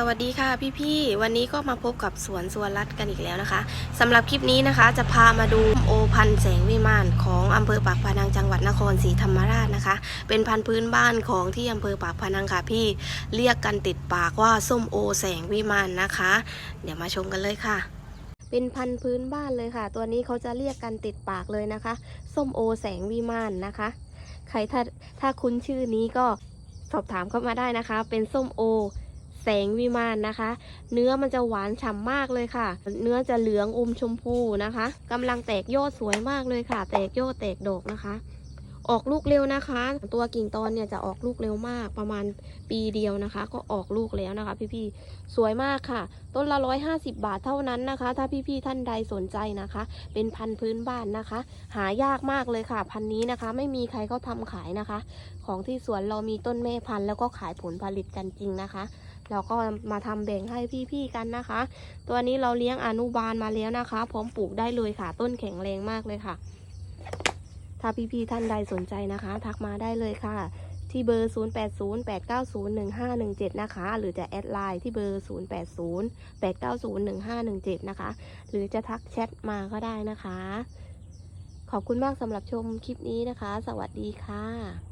สวัสดีค่ะพี่ๆ วันนี้ก็มาพบกับสวนสวนรัตกันอีกแล้วนะคะสำหรับคลิปนี้นะคะ จะพามาดูโอพันแสงวิมานของอำเภอปากพนังจังหวัดนครศรีธรรมราชนะคะ เป็นพันธุ์พื้นบ้านของที่อำเภอปากพนังค่ะพี่เรียกกันติดปากว่าส้มโอแสงวิมานนะคะ เดี๋ยวมาชมกันเลยค่ะ เป็นพันธุ์พื้นบ้านเลยค่ะ ตัวนี้เขาจะเรียกกันติดปากเลยนะคะ ส้มโอแสงวิมานนะคะ ใครถ้าถ้าคุ้นชื่อนี้ก็สอบถามเข้ามาได้นะคะ เป็นส้มโอ สงวิมานนะคะ เนื้อมันจะหวานฉ่ำมากเลยค่ะ เนื้อจะเหลืองอมชมพูนะคะกำลังแตกยอดสวยมากเลยค่ะ แตกยอดแตกดอกนะคะ ออกลูกเร็วนะคะ ตัวกิ่งตอนเนี่ยจะออกลูกเร็วมากประมาณปีเดียวนะคะ ก็ออกลูกแล้วนะคะ พี่ๆสวยมากค่ะ ต้นละร้อยห้าสิบาทเท่านั้นนะคะ ถ้าพี่ๆท่านใดสนใจนะคะ เป็นพันธุ์พื้นบ้านนะคะ หายากมากเลยค่ะ พันธุ์นี้นะคะ ไม่มีใครเขาทำขายนะคะ ของที่สวนเรามีต้นแม่พันธุ์แล้วก็ขายผลผลิตกันจริงนะคะ เราก็มาทำแบ่งให้พี่ๆกันนะคะ ตัวนี้เราเลี้ยงอนุบาลมาแล้วนะคะ พร้อมปลูกได้เลยค่ะ ต้นแข็งแรงมากเลยค่ะ ถ้าพี่ๆท่านใดสนใจนะคะ ทักมาได้เลยค่ะ ที่เบอร์ 0808901517 นะคะ หรือจะแอดไลน์ที่เบอร์ 0808901517 นะคะ หรือจะทักแชทมาก็ได้นะคะ ขอบคุณมากสำหรับชมคลิปนี้นะคะ สวัสดีค่ะ